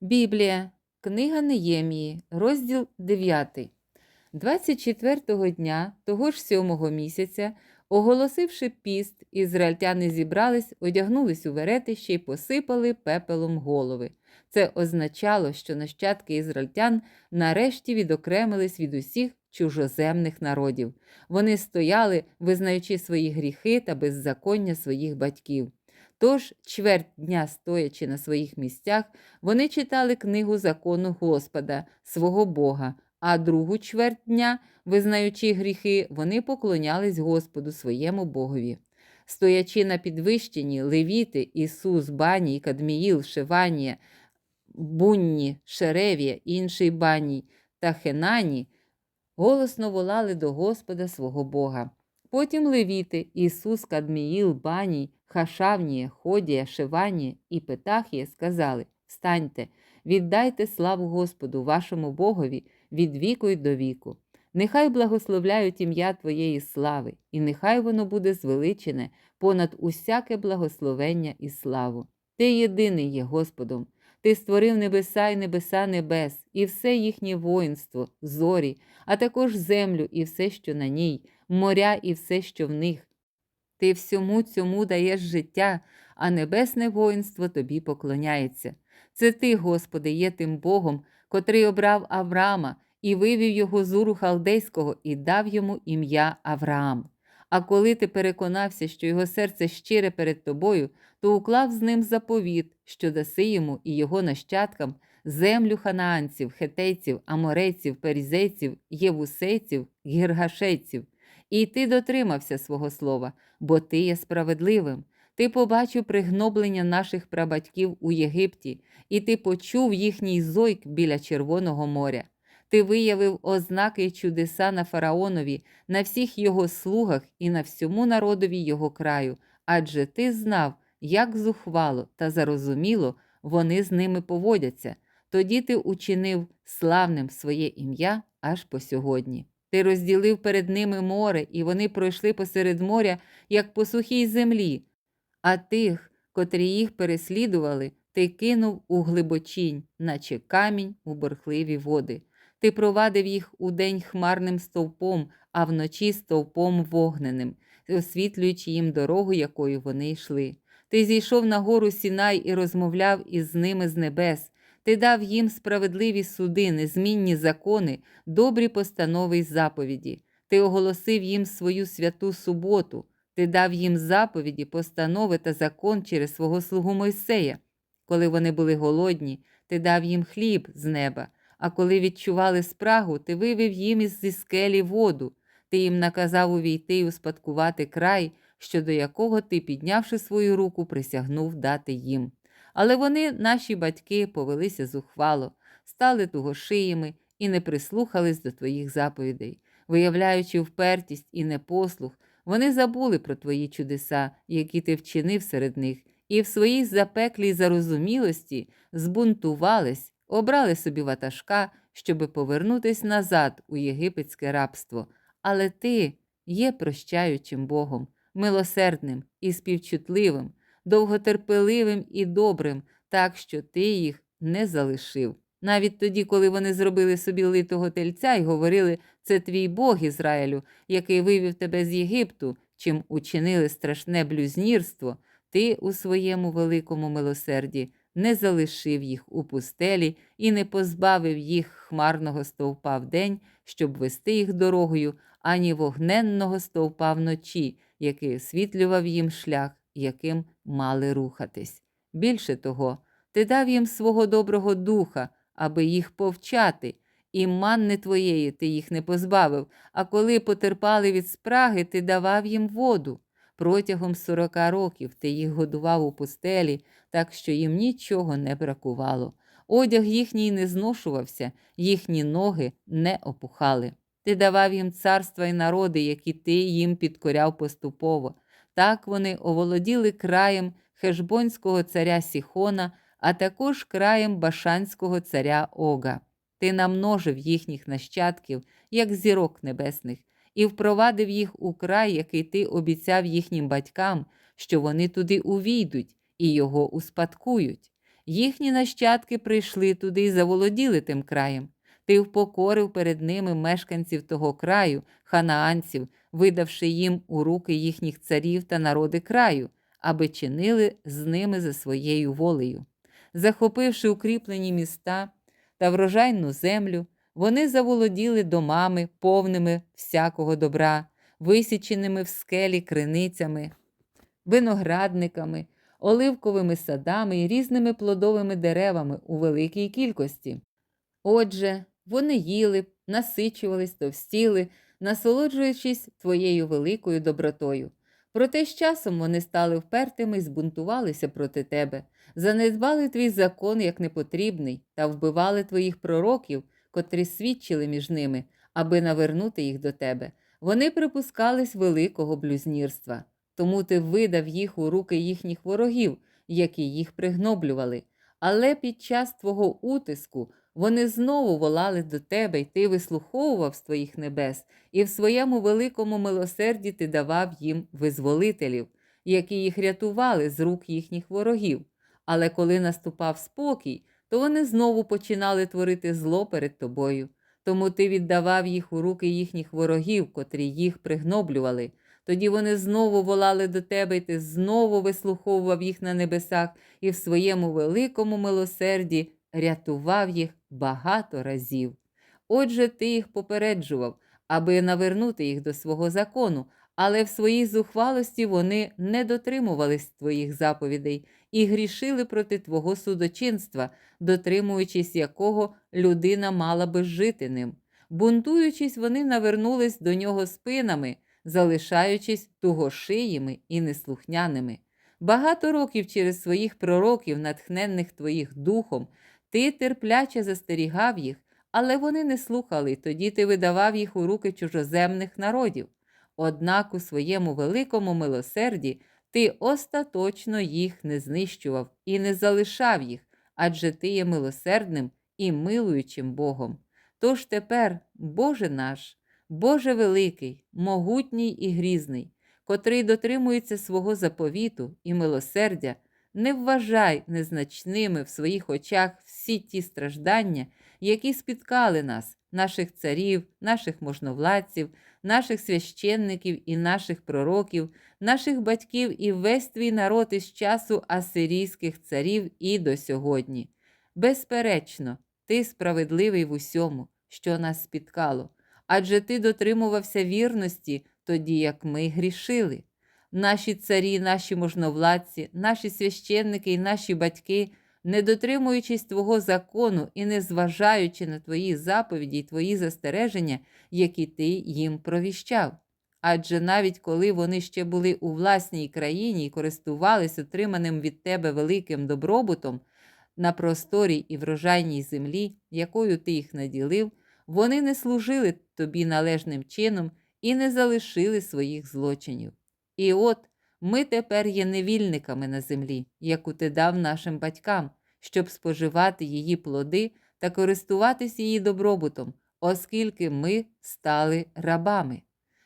Біблія, книга Неємії, розділ 9. 24-го дня того ж сьомого місяця, оголосивши піст, ізраїльтяни зібрались, одягнулись у веретище й посипали пепелом голови. Це означало, що нащадки ізраїльтян нарешті відокремились від усіх чужоземних народів. Вони стояли, визнаючи свої гріхи та беззаконня своїх батьків. Тож, чверть дня стоячи на своїх місцях, вони читали книгу закону Господа, свого Бога, а другу чверть дня, визнаючи гріхи, вони поклонялись Господу своєму Богові. Стоячи на підвищенні, левіти, Ісус, Баній, Кадміїл, Шеванія, Бунні, Шеревія, інший Баній та Хенані, голосно волали до Господа свого Бога. Потім левіти, Ісус, Кадміїл, Баній, Хашавнія, Ходія, Шеванія і Петахія сказали: Встаньте, віддайте славу Господу, вашому Богові, від віку й до віку. Нехай благословляють ім'я Твоєї слави, і нехай воно буде звеличене понад усяке благословення і славу. Ти єдиний є Господом. Ти створив небеса і небеса небес, і все їхнє воїнство, зорі, а також землю і все, що на ній, моря і все, що в них. Ти всьому цьому даєш життя, а небесне воїнство тобі поклоняється. Це ти, Господи, є тим Богом, котрий обрав Авраама і вивів його з уру халдейського і дав йому ім'я Авраам. А коли ти переконався, що його серце щире перед тобою, то уклав з ним заповіт, що даси йому і його нащадкам землю ханаанців, хетейців, аморейців, перізейців, євусейців, гіргашейців. І ти дотримався свого слова, бо ти є справедливим. Ти побачив пригноблення наших прабатьків у Єгипті, і ти почув їхній зойк біля Червоного моря. Ти виявив ознаки й чудеса на фараонові, на всіх його слугах і на всьому народові його краю, адже ти знав, як зухвало та зарозуміло вони з ними поводяться. Тоді ти учинив славним своє ім'я аж по сьогодні. Ти розділив перед ними море, і вони пройшли посеред моря, як по сухій землі, а тих, котрі їх переслідували, ти кинув у глибочінь, наче камінь у борхливі води. Ти провадив їх удень хмарним стовпом, а вночі стовпом вогненим, освітлюючи їм дорогу, якою вони йшли. Ти зійшов на гору Сінай і розмовляв із ними з небес. Ти дав їм справедливі суди, незмінні закони, добрі постанови й заповіді. Ти оголосив їм свою святу суботу, ти дав їм заповіді, постанови та закон через свого слугу Мойсея. Коли вони були голодні, ти дав їм хліб з неба, а коли відчували спрагу, ти вивів їм із зі скелі воду. Ти їм наказав увійти й успадкувати край, щодо якого ти, піднявши свою руку, присягнув дати їм. Але вони, наші батьки, повелися зухвало, стали тугошиями і не прислухались до твоїх заповідей. Виявляючи впертість і непослух, вони забули про твої чудеса, які ти вчинив серед них, і в своїй запеклій зарозумілості збунтувались, обрали собі ватажка, щоби повернутись назад у єгипетське рабство. Але ти є прощаючим Богом, милосердним і співчутливим, довготерпеливим і добрим, так що ти їх не залишив. Навіть тоді, коли вони зробили собі литого тельця і говорили, це твій Бог Ізраїлю, який вивів тебе з Єгипту, чим учинили страшне блюзнірство, ти у своєму великому милосерді не залишив їх у пустелі і не позбавив їх хмарного стовпа вдень, щоб вести їх дорогою, ані вогненного стовпа вночі, який освітлював їм шлях, яким мали рухатись. Більше того, ти дав їм свого доброго духа, аби їх повчати, і манни твоєї ти їх не позбавив, а коли потерпали від спраги, ти давав їм воду. Протягом сорока років ти їх годував у пустелі, так що їм нічого не бракувало. Одяг їхній не зношувався, їхні ноги не опухали. Ти давав їм царства і народи, які ти їм підкоряв поступово. Так вони оволоділи краєм хешбонського царя Сіхона, а також краєм башанського царя Ога. Ти намножив їхніх нащадків, як зірок небесних, і впровадив їх у край, який ти обіцяв їхнім батькам, що вони туди увійдуть і його успадкують. Їхні нащадки прийшли туди і заволоділи тим краєм. Ти впокорив перед ними мешканців того краю, ханаанців, видавши їм у руки їхніх царів та народи краю, аби чинили з ними за своєю волею. Захопивши укріплені міста та врожайну землю, вони заволоділи домами, повними всякого добра, висіченими в скелі криницями, виноградниками, оливковими садами і різними плодовими деревами у великій кількості. Отже, вони їли, насичувались, товстіли, насолоджуючись твоєю великою добротою. Проте з часом вони стали впертими і збунтувалися проти тебе, занедбали твій закон як непотрібний та вбивали твоїх пророків, котрі свідчили між ними, аби навернути їх до тебе. Вони припускались великого блюзнірства, тому ти видав їх у руки їхніх ворогів, які їх пригноблювали. Але під час твого утиску вони знову волали до тебе, й ти вислуховував з твоїх небес, і в своєму великому милосерді ти давав їм визволителів, які їх рятували з рук їхніх ворогів. Але коли наступав спокій, то вони знову починали творити зло перед тобою. Тому ти віддавав їх у руки їхніх ворогів, котрі їх пригноблювали. Тоді вони знову волали до тебе, і ти знову вислуховував їх на небесах і в своєму великому милосерді рятував їх багато разів. Отже, ти їх попереджував, аби навернути їх до свого закону, але в своїй зухвалості вони не дотримувались твоїх заповідей і грішили проти твого судочинства, дотримуючись якого людина мала би жити ним. Бунтуючись, вони навернулись до нього спинами, залишаючись тугошиїми і неслухняними. Багато років через своїх пророків, натхненних твоїх духом, ти терпляче застерігав їх, але вони не слухали, тоді ти видавав їх у руки чужоземних народів. Однак у своєму великому милосерді ти остаточно їх не знищував і не залишав їх, адже ти є милосердним і милуючим Богом. Тож тепер, Боже наш, Боже великий, могутній і грізний, котрий дотримується свого заповіту і милосердя, не вважай незначними в своїх очах всі ті страждання, які спіткали нас, наших царів, наших можновладців, наших священників і наших пророків, наших батьків і весь твій народ із часу асирійських царів і до сьогодні. Безперечно, ти справедливий в усьому, що нас спіткало, адже ти дотримувався вірності тоді, як ми грішили. Наші царі, наші можновладці, наші священники і наші батьки, не дотримуючись Твого закону і не зважаючи на Твої заповіді й Твої застереження, які ти їм провіщав. Адже навіть коли вони ще були у власній країні і користувались отриманим від тебе великим добробутом на просторі і врожайній землі, якою ти їх наділив, вони не служили тобі належним чином і не залишили своїх злочинів. І от ми тепер є невільниками на землі, яку ти дав нашим батькам, щоб споживати її плоди та користуватись її добробутом, оскільки ми стали рабами.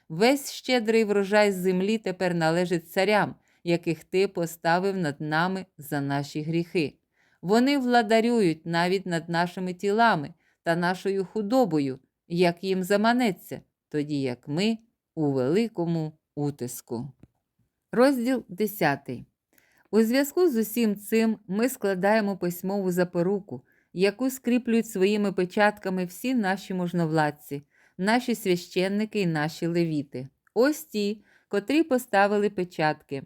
Весь щедрий врожай з землі тепер належить царям, яких ти поставив над нами за наші гріхи. Вони владарюють навіть над нашими тілами та нашою худобою, як їм заманеться, тоді як ми у великому утиску. Розділ 10. У зв'язку з усім цим ми складаємо письмову запоруку, яку скріплюють своїми печатками всі наші можновладці, наші священники і наші левіти. Ось ті, котрі поставили печатки.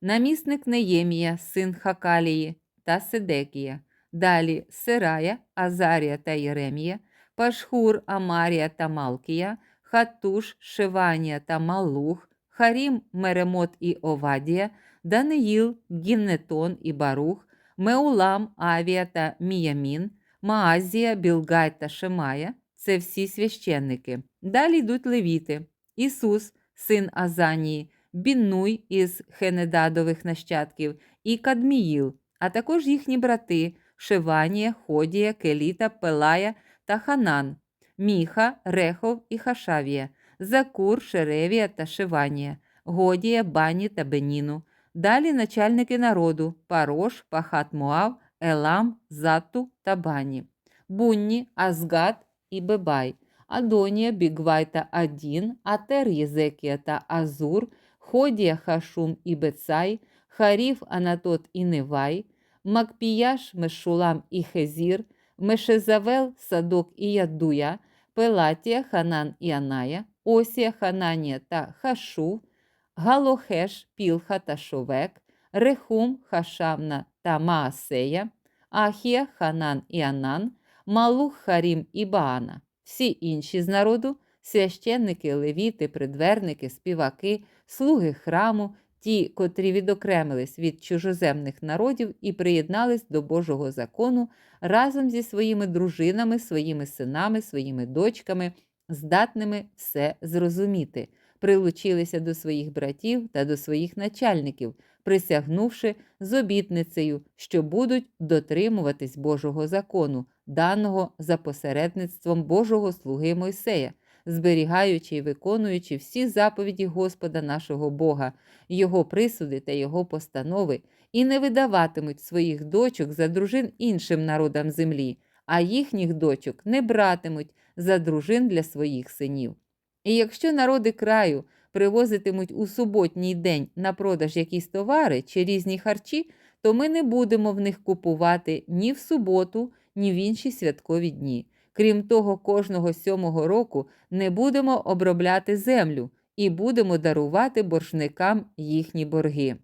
Намісник Неємія, син Хакалії та Седекія, далі Сирая, Азарія та Єремія, Пашхур, Амарія та Малкія, Хатуш, Шиванія та Малух, Харім, Меремот і Овадія, Даниїл, Гіннетон і Барух, Меулам, Авія та Міямін, Маазія, Білгай та Шемая це всі священники. Далі йдуть левіти, Ісус, син Азанії, Біннуй із Хенедадових нащадків, і Кадміїл, а також їхні брати Шеванія, Ходія, Келіта, Пелая та Ханан, Міха, Рехов і Хашавія, Закур, Шеревія та Шеванія, Годія, Бані та Беніну. Далі начальники народу Парош, Пахат Моав, Елам, Затту та Бані, Бунні, Азгад і Бебай, Адонія, Бігвай та Адін, Атер, Єзекія та Азур, Ходія, Хашум і Бецай, Харів, Анатот і Невай, Макпіяш, Мешулам і Хезір, Мешезавел, Садок і Ядуя, Пелатія, Ханан і Аная, Осія, Хананія та Хашу, Галохеш, Пілха та Шовек, Рехум, Хашамна та Маасея, Ахія, Ханан і Анан, Малух, Харім і Баана. Всі інші з народу священники, левіти, придверники, співаки, слуги храму, ті, котрі відокремились від чужоземних народів і приєднались до Божого закону разом зі своїми дружинами, своїми синами, своїми дочками, здатними все зрозуміти, прилучилися до своїх братів та до своїх начальників, присягнувши з обітницею, що будуть дотримуватись Божого закону, даного за посередництвом Божого слуги Мойсея, зберігаючи і виконуючи всі заповіді Господа нашого Бога, Його присуди та Його постанови, і не видаватимуть своїх дочок за дружин іншим народам землі, а їхніх дочок не братимуть за дружин для своїх синів. І якщо народи краю привозитимуть у суботній день на продаж якісь товари чи різні харчі, то ми не будемо в них купувати ні в суботу, ні в інші святкові дні. Крім того, кожного сьомого року не будемо обробляти землю і будемо дарувати боржникам їхні борги.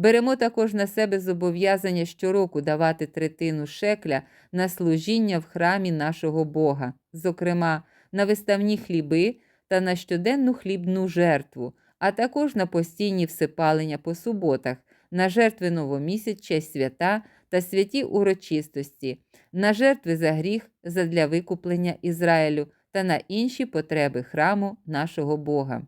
Беремо також на себе зобов'язання щороку давати третину шекля на служіння в храмі нашого Бога, зокрема на виставні хліби та на щоденну хлібну жертву, а також на постійні всипалення по суботах, на жертви новомісяча, свята та святі урочистості, на жертви за гріх задля викуплення Ізраїлю та на інші потреби храму нашого Бога.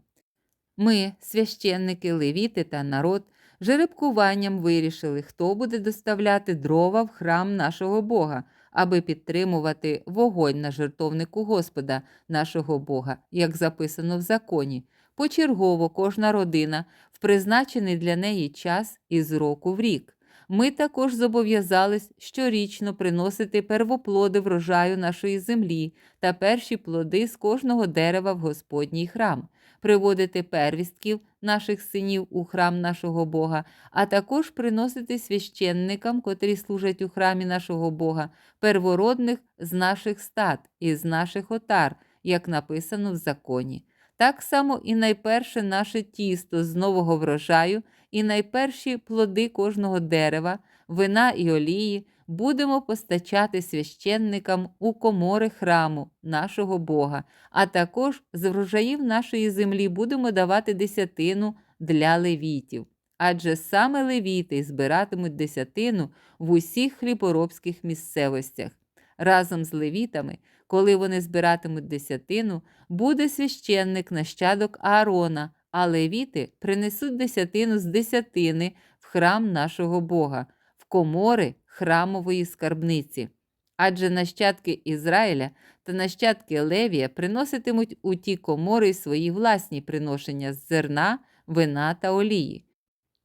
Ми, священники, левіти та народ, жеребкуванням вирішили, хто буде доставляти дрова в храм нашого Бога, аби підтримувати вогонь на жертовнику Господа, нашого Бога, як записано в законі. Почергово кожна родина в призначений для неї час із року в рік. Ми також зобов'язались щорічно приносити первоплоди врожаю нашої землі та перші плоди з кожного дерева в Господній храм, приводити первістків наших синів у храм нашого Бога, а також приносити священникам, котрі служать у храмі нашого Бога, первородних з наших стад і з наших отар, як написано в законі. Так само і найперше наше тісто з нового врожаю, і найперші плоди кожного дерева, вина і олії будемо постачати священникам у комори храму нашого Бога, а також з врожаїв нашої землі будемо давати десятину для левітів. Адже саме левіти збиратимуть десятину в усіх хліборобських місцевостях. Разом з левітами, коли вони збиратимуть десятину, буде священник нащадок Аарона, а левіти принесуть десятину з десятини в храм нашого Бога, в комори храмової скарбниці. Адже нащадки Ізраїля та нащадки Левія приноситимуть у ті комори свої власні приношення з зерна, вина та олії.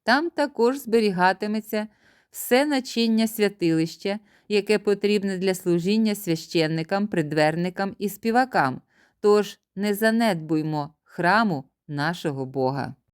Там також зберігатиметься все начиння святилища, яке потрібне для служіння священникам, придверникам і співакам. Тож не занедбуймо храму нашого Бога.